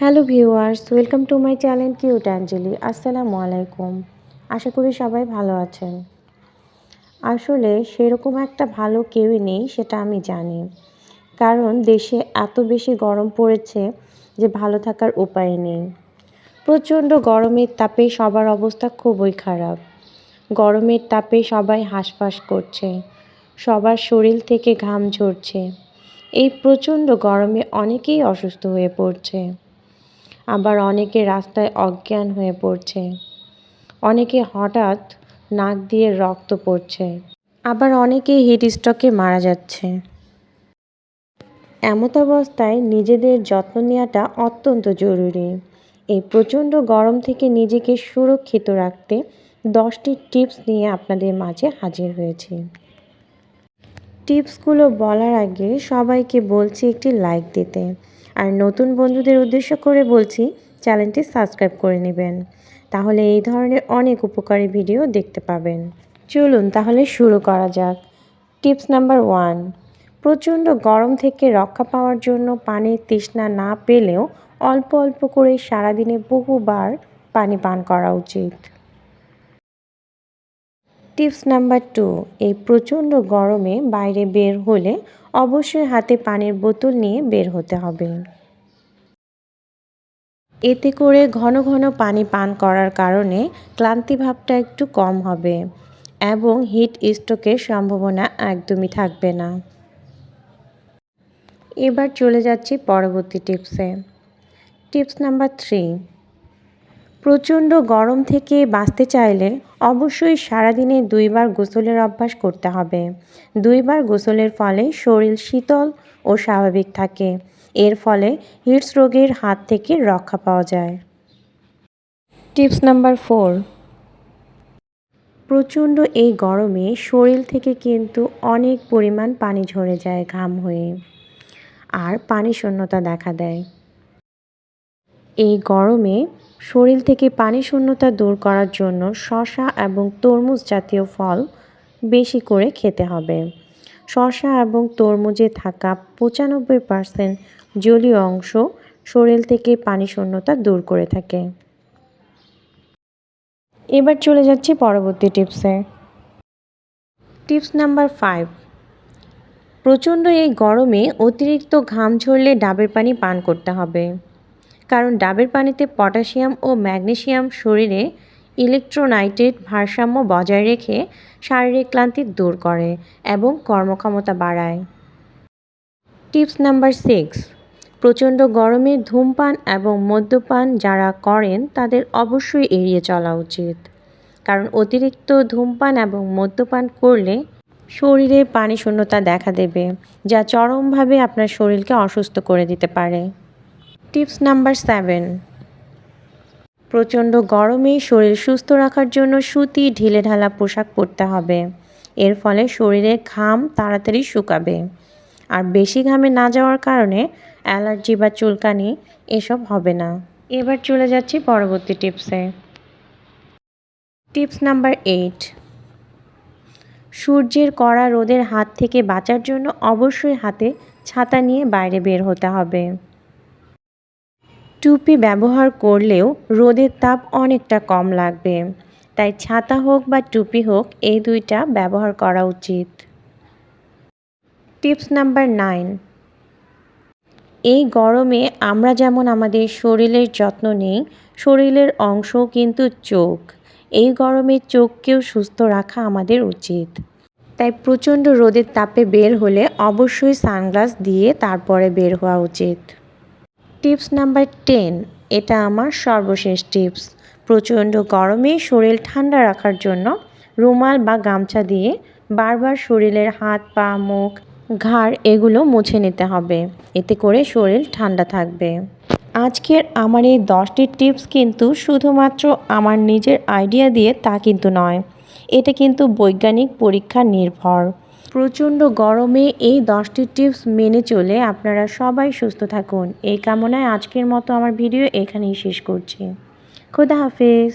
Hello viewers, welcome to my channel cute Angeli. আসসালামু আলাইকুম। আশা করি সবাই ভালো আছেন। আসলে সেরকম একটা ভালো কেউই নেই, সেটা আমি জানি। কারণ দেশে এত বেশি গরম পড়েছে যে ভালো থাকার উপায় নেই। প্রচণ্ড গরমের তাপে সবার অবস্থা খুবই খারাপ। গরমের তাপে সবাই হাঁসফাঁস করছে, সবার শরীর থেকে ঘাম ঝরছে। এই প্রচণ্ড গরমে অনেকেই অসুস্থ হয়ে পড়ছে। আবার অনেকে রাস্তায় অজ্ঞান হয়ে পড়ছে। অনেকে হঠাৎ নাক দিয়ে রক্ত পড়ছে। আবার অনেকে হিট স্ট্রোকে মারা যাচ্ছে। এমত অবস্থায় নিজেদের যত্ন নেওয়াটা অত্যন্ত জরুরি। এই প্রচণ্ড গরম থেকে নিজেকে সুরক্ষিত রাখতে দশটি টিপস নিয়ে আপনাদের মাঝে হাজির হয়েছি। টিপসগুলো বলার আগে সবাইকে বলছি একটি লাইক দিতে। আর নতুন বন্ধুদের উদ্দেশ্য করে বলছি, চ্যানেলটি সাবস্ক্রাইব করে নেবেন। তাহলে এই ধরনের অনেক উপকারী ভিডিও দেখতে পাবেন। চলুন তাহলে শুরু করা যাক। টিপস নাম্বার ওয়ান, প্রচণ্ড গরম থেকে রক্ষা পাওয়ার জন্য পানির তৃষ্ণা না পেলেও অল্প অল্প করে সারাদিনে বহুবার পানি পান করা উচিত। টিপস নাম্বার টু, এই প্রচণ্ড গরমে বাইরে বের হলে অবশ্যই হাতে পানির বোতল নিয়ে বের হতে হবে। এতে করে ঘন ঘন পানি পান করার কারণে ক্লান্তি ভাবটা একটু কম হবে এবং হিট স্ট্রোকের সম্ভাবনা একদমই থাকবে না। এবার চলে যাচ্ছি পরবর্তী টিপসে। টিপস নাম্বার থ্রি প্রচণ্ড গরম থেকে বাঁচতে চাইলে অবশ্যই সারাদিনে দুইবার গোসলের অভ্যাস করতে হবে। দুইবার গোসলের ফলে শরীর শীতল ও স্বাভাবিক থাকে। এর ফলে হিটস রোগের হাত থেকে রক্ষা পাওয়া যায়। Tips number four. প্রচণ্ড এই গরমে শরীর থেকে কিন্তু অনেক পরিমাণ পানি ঝরে যায় ঘাম হয়ে। আর পানি শূন্যতা দেখা দেয়। এই গরমে শরীর থেকে পানি শূন্যতা দূর করার জন্য শশা এবং তরমুজ জাতীয় ফল বেশি করে খেতে হবে। শশা এবং তরমুজে থাকা পঁচানব্বই পার্সেন্ট জলীয় অংশ শরীর থেকে পানি শূন্যতা দূর করে থাকে। এবার চলে যাচ্ছি পরবর্তী টিপসে। টিপস নাম্বার ফাইভ প্রচণ্ড এই গরমে অতিরিক্ত ঘাম ঝরলে ডাবের পানি পান করতে হবে। কারণ ডাবের পানিতে পটাশিয়াম ও ম্যাগনেশিয়াম শরীরে ইলেকট্রোনাইটেড ভারসাম্য বজায় রেখে শারীরিক ক্লান্তি দূর করে এবং কর্মক্ষমতা বাড়ায়। টিপস নাম্বার সিক্স, প্রচণ্ড গরমে ধূমপান এবং মদ্যপান যারা করেন তাদের অবশ্যই এড়িয়ে চলা উচিত। কারণ অতিরিক্ত ধূমপান এবং মদ্যপান করলে শরীরে পানি শূন্যতা দেখা দেবে, যা চরমভাবে আপনার শরীরকে অসুস্থ করে দিতে পারে। Tips number seven. প্রচণ্ড গরমে শরীর সুস্থ রাখার জন্য সুতি ঢিলে ঢালা পোশাক পরতে হবে। এর ফলে শরীরে ঘাম তাড়াতাড়ি শুকাবে। আর বেশি ঘামে না যাওয়ার কারণে অ্যালার্জি বা চুলকানি এসব হবে না। এবার চলে যাচ্ছি পরবর্তী টিপসে। Tips number eight. সূর্যের কড়া রোদের হাত থেকে বাঁচার জন্য অবশ্যই হাতে ছাতা নিয়ে বাইরে বের হতে হবে। টুপি ব্যবহার করলেও রোদের তাপ অনেকটা কম লাগবে। তাই ছাতা হোক বা টুপি হোক, এই দুইটা ব্যবহার করা উচিত। Tips number nine. এই গরমে আমরা যেমন আমাদের শরীরের যত্ন নিই, শরীরের অংশও কিন্তু চোখ। এই গরমে চোখকেও সুস্থ রাখা আমাদের উচিত। তাই প্রচণ্ড রোদের তাপে বের হলে অবশ্যই সানগ্লাস দিয়ে তারপরে বের হওয়া উচিত। টিপস নাম্বার টেন, এটা আমার সর্বশেষ টিপস। প্রচণ্ড গরমে শরীর ঠান্ডা রাখার জন্য রুমাল বা গামছা দিয়ে বারবার শরীরের হাত, পা, মুখ, ঘাড় এগুলো মুছে নিতে হবে। এতে করে শরীর ঠান্ডা থাকবে। আজকের আমার এই দশটি টিপস কিন্তু শুধুমাত্র আমার নিজের আইডিয়া দিয়ে তা কিন্তু নয়। এটা কিন্তু বৈজ্ঞানিক পরীক্ষা নির্ভর। প্রচণ্ড গরমে এই দশটি টিপস মেনে চলে আপনারা সবাই সুস্থ থাকুন। এই কামনায় আজকের মতো আমার ভিডিও এখানেই শেষ করছি। খুদা হাফেজ।